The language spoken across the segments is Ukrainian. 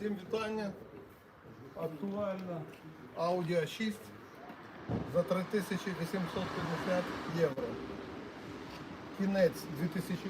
Всім вітання. Актуальна Audi A6 за 3850 євро. Кінець 2008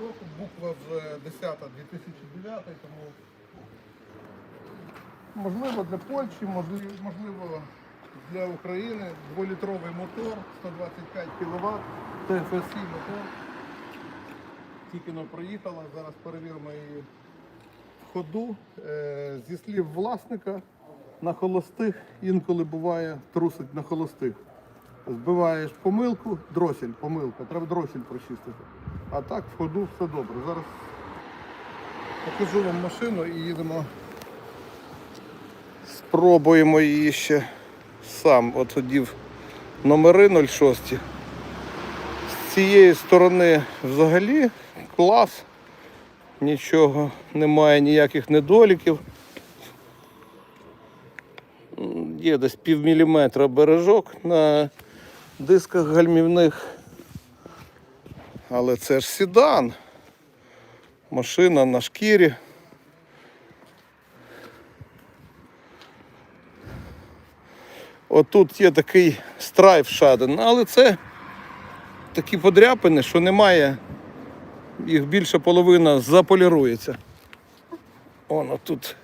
року, буква вже 10 2009, тому можливо для Польщі, можливо, для України. Дволітровий мотор, 125 кВт, TFSI мотор. Тільки проїхала, зараз перевіримо її ходу. Е, Зі слів власника на холостих інколи буває трусить на холостих. Збиваєш помилку, дросель, помилка, треба дросель прочистити. А так в ходу все добре. Зараз покажу вам машину і їдемо. Спробуємо її ще сам. От одів номери 06. З цієї сторони взагалі клас. Нічого, немає ніяких недоліків. Є десь пів міліметра бережок на дисках гальмівних. Але це ж седан. Машина на шкірі. Отут є такий страйф шаден, але це такі подряпини, що немає, їх більше половина заполірується. Воно тут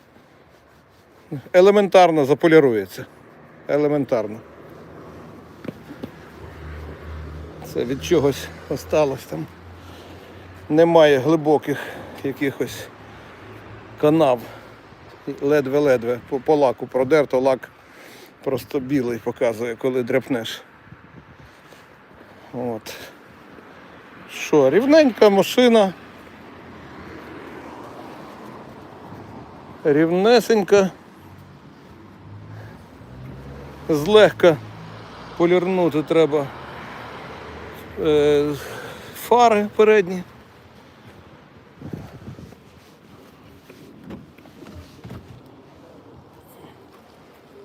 елементарно заполірується. Елементарно. Це від чогось осталось там. Немає глибоких якихось канав. Ледве-ледве по, по лаку продерто, лак просто білий показує, коли дряпнеш. От. Що, рівненька машина. Рівнесенька. Злегка полірнути треба е, фари передні.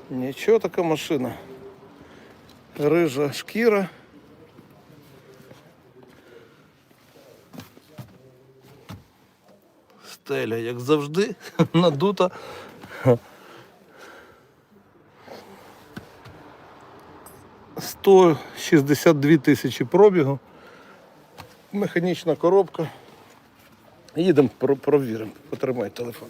Нічого така машина. Рижа шкіра. Стеля, як завжди, надута. Сто шістдесят дві тисячі пробігу. Механічна коробка. Їдемо, провіримо. Потримай телефон.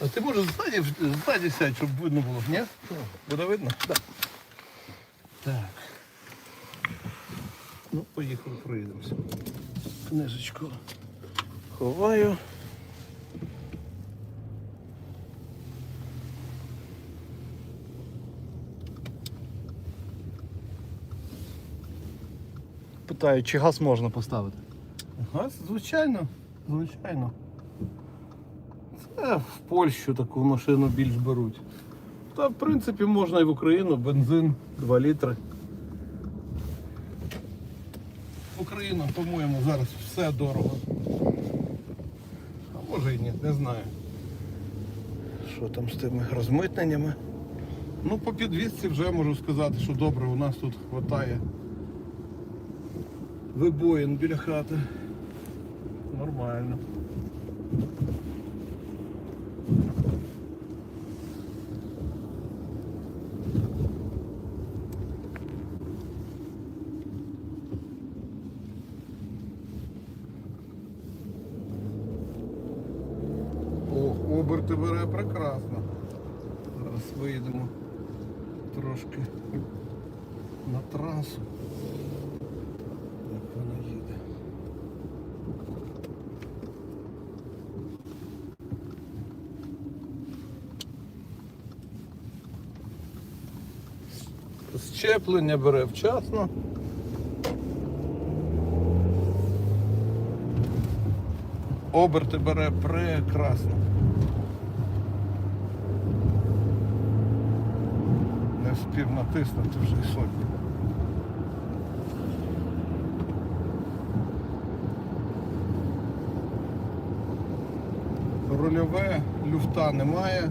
А ззаді, ззаді сядь, щоб видно було, ні? Буде видно? Так. Так. Ну, поїхали, проїдемося. Книжечку ховаю. Питаю, чи газ можна поставити? Газ, звичайно, звичайно. Це в Польщу таку машину більш беруть. Та в принципі можна і в Україну, бензин 2 літри. В Україну, по-моєму, зараз все дорого. А може і ні, не знаю. Що там з тими розмитненнями? Ну, по підвісці вже можу сказати, що добре, у нас тут вистачає вибоїн біля хати. Нормально. Оберти бере прекрасно. Зараз виїдемо трошки на трасу. Як вона їде. Щеплення бере вчасно. Оберти бере прекрасно. Встиг натиснути вже й сотні. рульове, люфта немає.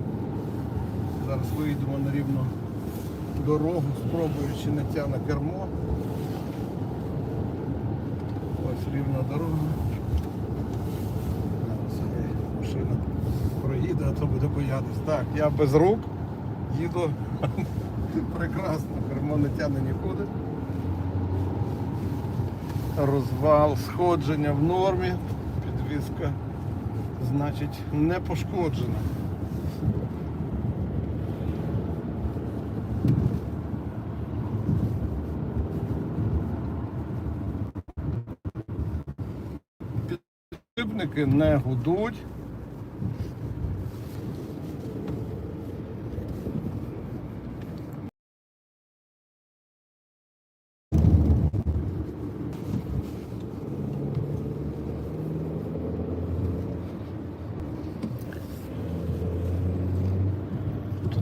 Зараз вийдемо на рівну дорогу, спробую, чи не тягне кермо. Ось рівна дорога. Машина проїде, а то буде боятись. Так, я без рук їду прекрасно, не нікуди. Розвал, сходження в нормі, підвізка, значить, не пошкоджена. Підшипники не гудуть.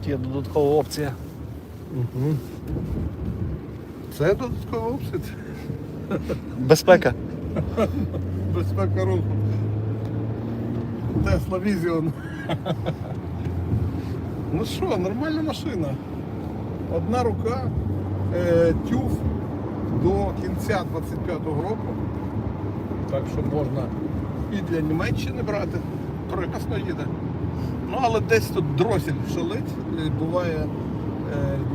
Тут є додаткова опція. Угу. Це додатково обсід. Безпека. Безпека руху. Тесла Vision. Ну що, нормальна машина. Одна рука, е, тюф до кінця 25-го року. Так що можна і для Німеччини брати. Прекрасно їде. Ну, але десь тут дросель шалить. Е, Буває е,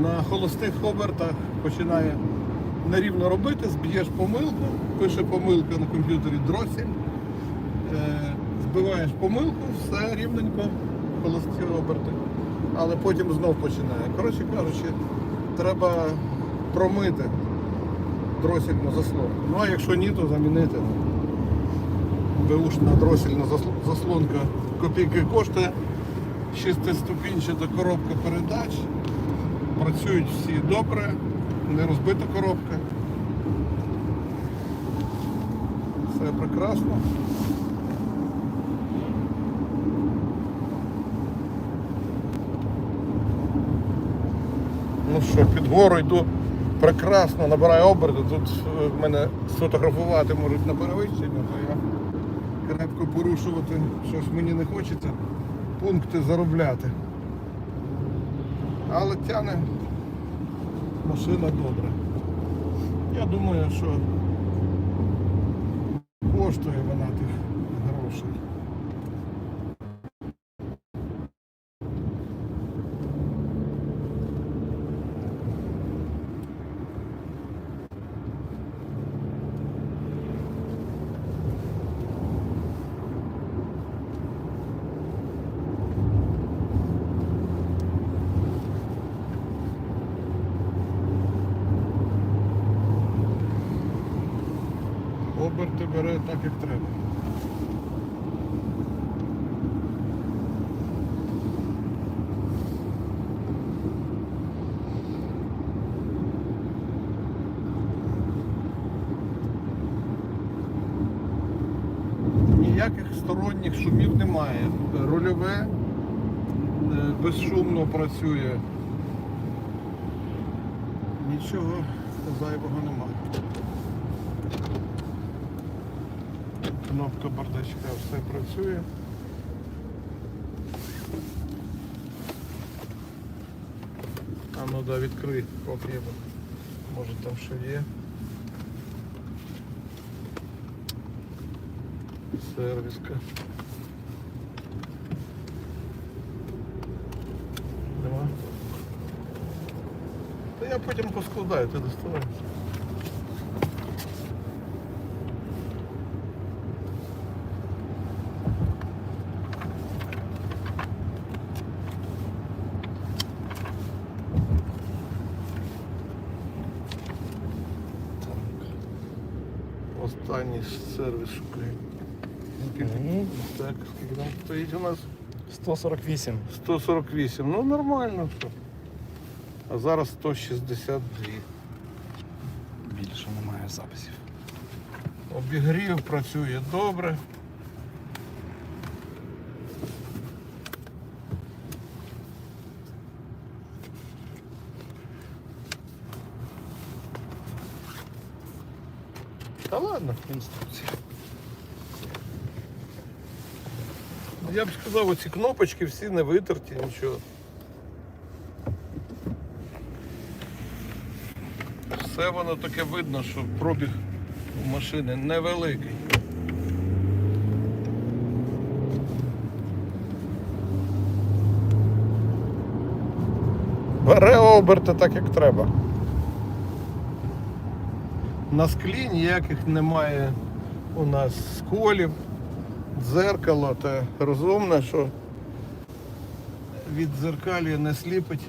на холостих обертах починає нерівно робити, зб'єш помилку, пише помилка на комп'ютері дросель, е, збиваєш помилку, все рівненько, холості оберти. Але потім знов починає. Коротше кажучи, треба промити дросільну заслонку. Ну а якщо ні, то замінити. Беушна дросільна заслонка копійки коштує. Шестиступінчата коробка передач. Працюють всі добре, не розбита коробка. Все прекрасно. Ну що, під гору йду прекрасно, набираю оберти. Тут е, мене сфотографувати можуть на перевищення, то я крепко порушувати щось мені не хочеться. Пункти заробляти. Але тяне машина добре. Я думаю, що коштує вона тих грошей. Оберти бере так, як треба. Ніяких сторонніх шумів немає. Рульове е, безшумно працює. Нічого зайвого немає. Кнопка бардачка все працює. А ну да, відкрий, поки я може там що є. Сервіска. Нема. Та я потім поскладаю, ти доставай. Останній сервіс шукаю. Мгм. Так, скільки там стоїть у нас? 148. 148. Ну нормально все. А зараз 162. Більше немає записів. Обігрів працює добре. Та ладно. Інструкція. Я б сказав, оці кнопочки всі не витерті, нічого. Все воно таке видно, що пробіг у машини невеликий. Бере оберти так, як треба. На склі ніяких немає у нас сколів, дзеркало та розумне, що від дзеркалі не сліпить.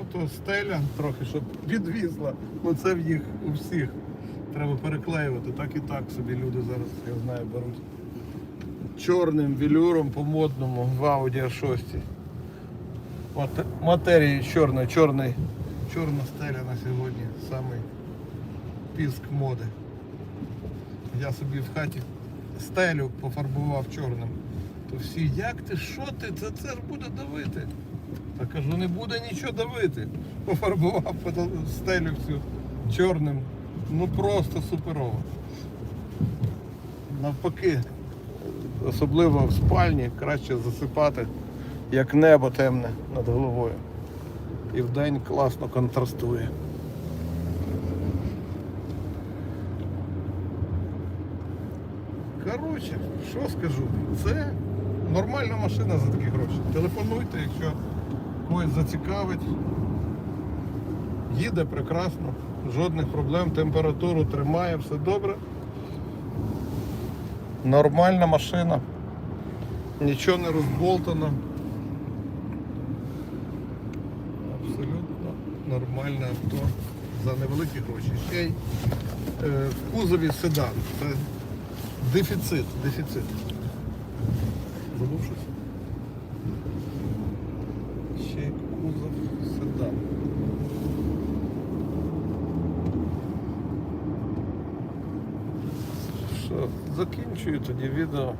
Ото стеля трохи, щоб підвізла. Ну це в їх у всіх. Треба переклеювати. Так і так собі люди зараз, я знаю, беруть. Чорним велюром по модному в Audi A6. Мат- Матерії чорної, чорний, чорна стеля на сьогодні, самий піск моди. Я собі в хаті стелю пофарбував чорним. То всі, як ти, що ти, це, це ж буде давити. Та кажу, не буде нічого давити. Пофарбував стелю всю чорним. Ну просто суперово. Навпаки, особливо в спальні, краще засипати, як небо темне над головою. І вдень класно контрастує. Коротше, що скажу? Це нормальна машина за такі гроші. Телефонуйте, якщо когось зацікавить. Їде прекрасно, жодних проблем, температуру тримає, все добре. Нормальна машина. Нічого не розболтано. Нормальне авто за невеликі гроші. Ще й е, в кузові седан. Це дефіцит, дефіцит. Забув щось? Ще й кузов седан. Що, закінчую тоді відео.